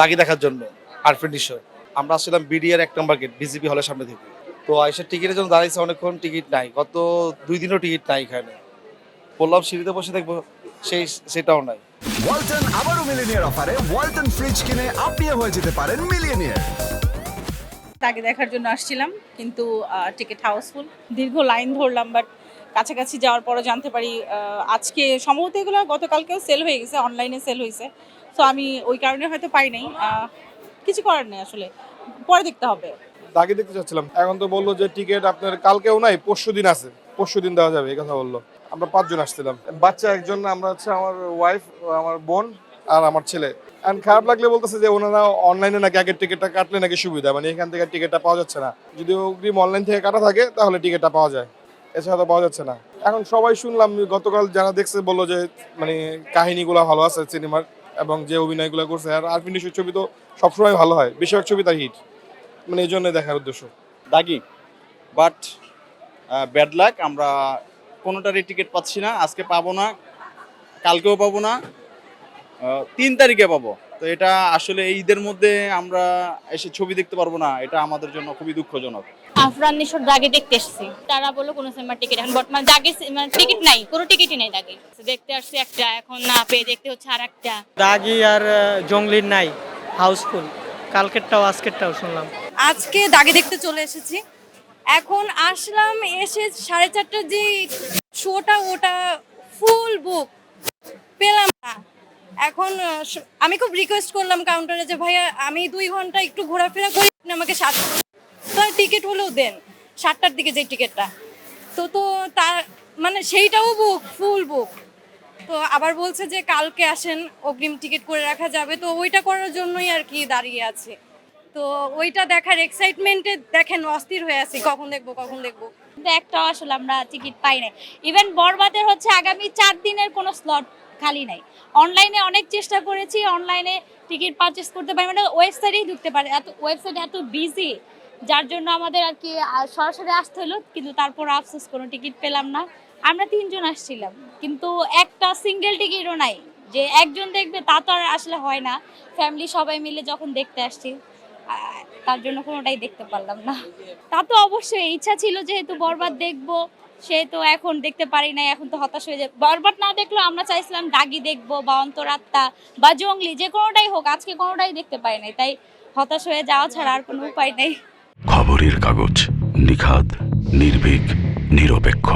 দাগি দেখার জন্য আরফিন শো আমরা আসছিলাম বিডিআর এক নম্বর গেট বিজেপি হলের সামনে থেকে। তো আইসার টিকিটের জন্য দাঁড়িয়েছে অনেকক্ষণ টিকিট নাই। গত দুই দিনও টিকিট নাই এখানে। বললাম সিঁড়িতে বসে দেখব সেই সেটাও নাই। ওয়ালটন আবারও মিলিনিয়ার অফারে। ওয়ালটন ফ্রিজ কিনে আপনিও হয়ে যেতে পারেন মিলিয়নিয়ার। তাকে দেখার জন্য আসছিলাম কিন্তু টিকিট হাউসফুল দীর্ঘ লাইন ধরলাম বাট কাছাকাছি যাওয়ার পরে জানতে পারি আজকে সম্ভবত এগুলো গতকালকেও সেল হয়ে গেছে অনলাইনে সেল হয়েছে। তো আমি ওই কারণে হয়তো পাই নাই। কিছু করার নেই আসলে। পরে দেখতে হবে। দাগি দেখতে চাচ্ছিলাম। এখন তো বলল যে টিকিট আপনার কালকেও নাই পরশু দিন আছে। পরশু দিন দেওয়া যাবে এই কথা বলল। আমরা পাঁচজন আসছিলাম। বাচ্চা একজন আমরা হচ্ছে আমার ওয়াইফ আমার বোন। আর আমার ছেলে। এন্ড খারাপ লাগলে বলতেছে যে ওনারা অনলাইনে নাকি আগের টিকিটটা কাটলে নাকি সুবিধা মানে এখান থেকে টিকিটটা পাওয়া যাচ্ছে না। যদি অগ্রিম অনলাইন থেকে কাটা থাকে তাহলে টিকিটটা পাওয়া যায়। এছাড়া তো পাওয়া যাচ্ছে না। এখন সবাই শুনলাম গতকাল যারা দেখছে বলল যে মানে কাহিনীগুলো ভালো আছে সিনেমার। এবং যে অভিনয়গুলো করছে, আর আরফিন নিশোর ছবি তো সবসময় ভালো হয়। বেশিরভাগ ছবি তার হিট মানে এই জন্য দেখার উদ্দেশ্য। দাগি বাট ব্যাড লাক আমরা কোনোটারই টিকিট পাচ্ছি না। আজকে পাবো না, কালকেও পাবো না তিন তারিখে পাবো। তো এটা আসলে এই ঈদের মধ্যে আমরা এসে ছবি দেখতে পারব না এটা আমাদের জন্য খুবই দুঃখজনক। আফরান নিশোর দাগে দেখতে এসেছি। তারা বলল কোনো সিনেমার টিকিট এখন বর্তমানে দাগে মানে টিকিট নাই কোনো টিকিটই নাই দাগে। দেখতে আসছি একটা এখন না পেয়ে দেখতে হচ্ছে আর একটা দাগি আর জঙ্গলির নাই হাউসফুল কালকেরটাও আজকেরটাও শুনলাম। আজকে দাগে দেখতে চলে এসেছি। এখন আসলাম এসে সাড়ে চারটার যে শোটা ওটা ফুল বুক স- আমি খুব রিকোয়েস্ট করলাম কাউন্টারে যে, ভাইয়া, আমি দুই ঘণ্টা একটু ঘোরাফেরা করি, আপনি আমাকে সাত টিকিট হলেও দেন, সাতটার দিকে যে টিকিটটা তো তো তার মানে সেইটাও বুক ফুল বুক তো আবার বলছে যে, কালকে আসেন, অগ্রিম টিকিট করে রাখা যাবে। তো ওইটা করার জন্যই আর কি দাঁড়িয়ে আছে। তো ওইটা দেখার এক্সাইটমেন্টে দেখেন, অস্থির হয়ে আছি। কখন দেখব কখন দেখব। একটাও আসলে আমরা টিকিট পাই নাই। ইভেন বরবাদের হচ্ছে আগামী চার দিনের কোনো স্লট খালি নাই। অনলাইনে অনেক চেষ্টা করেছি অনলাইনে টিকিট পারচেস করতে পারি মানে ওয়েবসাইটেই ঢুকতে পারে। এত ওয়েবসাইট এত বিজি যার জন্য আমাদের আর কি সরাসরি আসতে হলো, কিন্তু তারপর আফসোস কোনো টিকিট পেলাম না। আমরা তিনজন আসছিলাম, কিন্তু একটা সিঙ্গেল টিকিটও নাই। যে একজন দেখবে, তা তো আর আসলে হয় না। ফ্যামিলি সবাই মিলে যখন দেখতে আসছি তার জন্য কোনোটাই দেখতে পারলাম না। তা তো অবশ্যই, ইচ্ছা ছিল যেহেতু বরবাদ দেখব সেহেতু এখন দেখতে পারি নাই, এখন তো হতাশ হয়ে যায়। বরবাদ না দেখলেও আমরা চাইছিলাম দাগি দেখব বা অন্তরাত্মা বা জঙ্গলি, যে কোনোটাই হোক, আজকে কোনোটাই দেখতে পাই নাই। তাই হতাশ হয়ে যাওয়া ছাড়া আর কোনো উপায় নেই। খবরের কাগজ নিখাদ, নির্ভীক, নিরপেক্ষ।